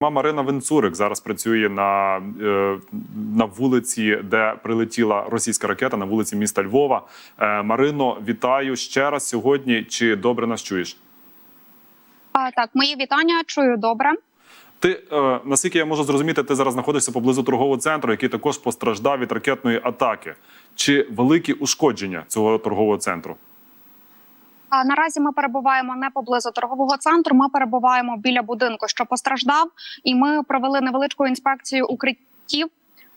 Мама Марина Венцурик зараз працює на, е, на вулиці, де прилетіла російська ракета, на вулиці міста Львова. Е, Марино, вітаю ще раз сьогодні. Чи добре нас чуєш? А, так, мої вітання. Чую добре. Ти е, наскільки я можу зрозуміти, ти зараз знаходишся поблизу торгового центру, який також постраждав від ракетної атаки. Чи великі ушкодження цього торгового центру? А наразі ми перебуваємо не поблизу торгового центру. Ми перебуваємо біля будинку, що постраждав, і ми провели невеличку інспекцію укриттів.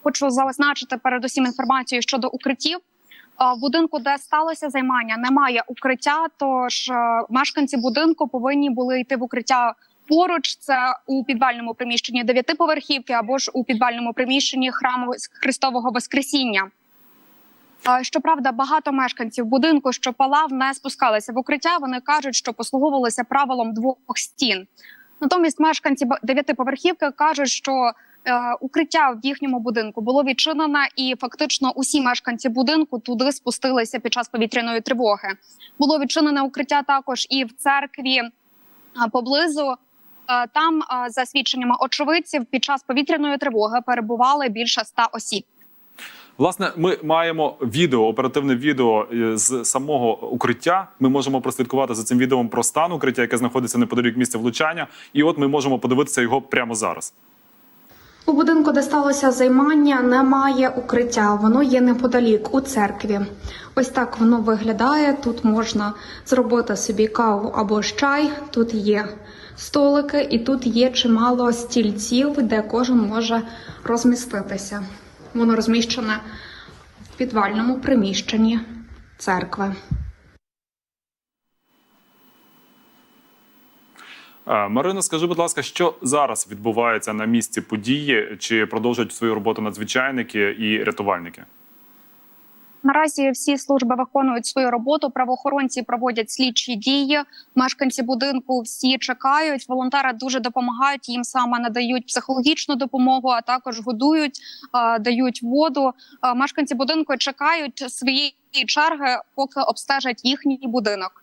Хочу зазначити передусім інформацію щодо укриттів. В будинку, де сталося займання, немає укриття. Тож е, мешканці будинку повинні були йти в укриття поруч. Це у підвальному приміщенні дев'ятиповерхівки або ж у підвальному приміщенні храму Христового Воскресіння. Щоправда, багато мешканців будинку, що палав, не спускалися в укриття. Вони кажуть, що послуговувалися правилом двох стін. Натомість мешканці дев'ятиповерхівки кажуть, що е, укриття в їхньому будинку було відчинено, і фактично усі мешканці будинку туди спустилися під час повітряної тривоги. Було відчинене укриття також і в церкві е, поблизу. Е, Там, за свідченнями очевидців, під час повітряної тривоги перебували більше ста осіб. Власне, ми маємо відео, оперативне відео е, з самого укриття. Ми можемо прослідкувати за цим відео про стан укриття, яке знаходиться неподалік місця влучання. І от ми можемо подивитися його прямо зараз. У будинку, де сталося займання, немає укриття. Воно є неподалік у церкві. Ось так воно виглядає. Тут можна зробити собі каву або ж чай. Тут є столики, і тут є чимало стільців, де кожен може розміститися. Воно розміщене в підвальному приміщенні церкви. Марина, скажи, будь ласка, що зараз відбувається на місці події? Чи продовжують свою роботу надзвичайники і рятувальники? Наразі всі служби виконують свою роботу. Правоохоронці проводять слідчі дії. Мешканці будинку всі чекають. Волонтери дуже допомагають. Їм саме надають психологічну допомогу, а також годують, дають воду. Мешканці будинку чекають своєї черги, поки обстежать їхній будинок.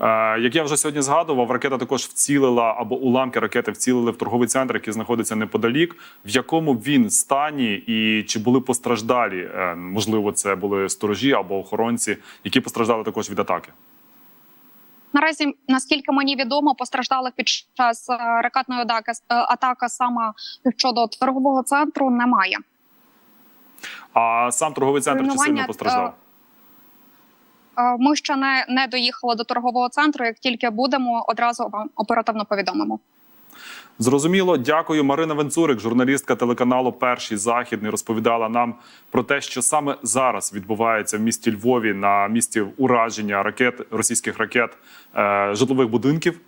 Е, Як я вже сьогодні згадував, ракета також вцілила або уламки ракети вцілили в торговий центр, який знаходиться неподалік. В якому він стані, і чи були постраждалі? Е, Можливо, це були сторожі або охоронці, які постраждали також від атаки. Наразі, наскільки мені відомо, постраждалих під час е, ракетної атаки, атаки саме щодо торгового центру немає. А сам торговий центр чи сильно постраждав? Е, Ми ще не, не доїхали до торгового центру. Як тільки будемо, одразу вам оперативно повідомимо. Зрозуміло, дякую. Марина Венцурик, журналістка телеканалу Перший західний, розповідала нам про те, що саме зараз відбувається в місті Львові на місці ураження ракет російських ракет е, житлових будинків.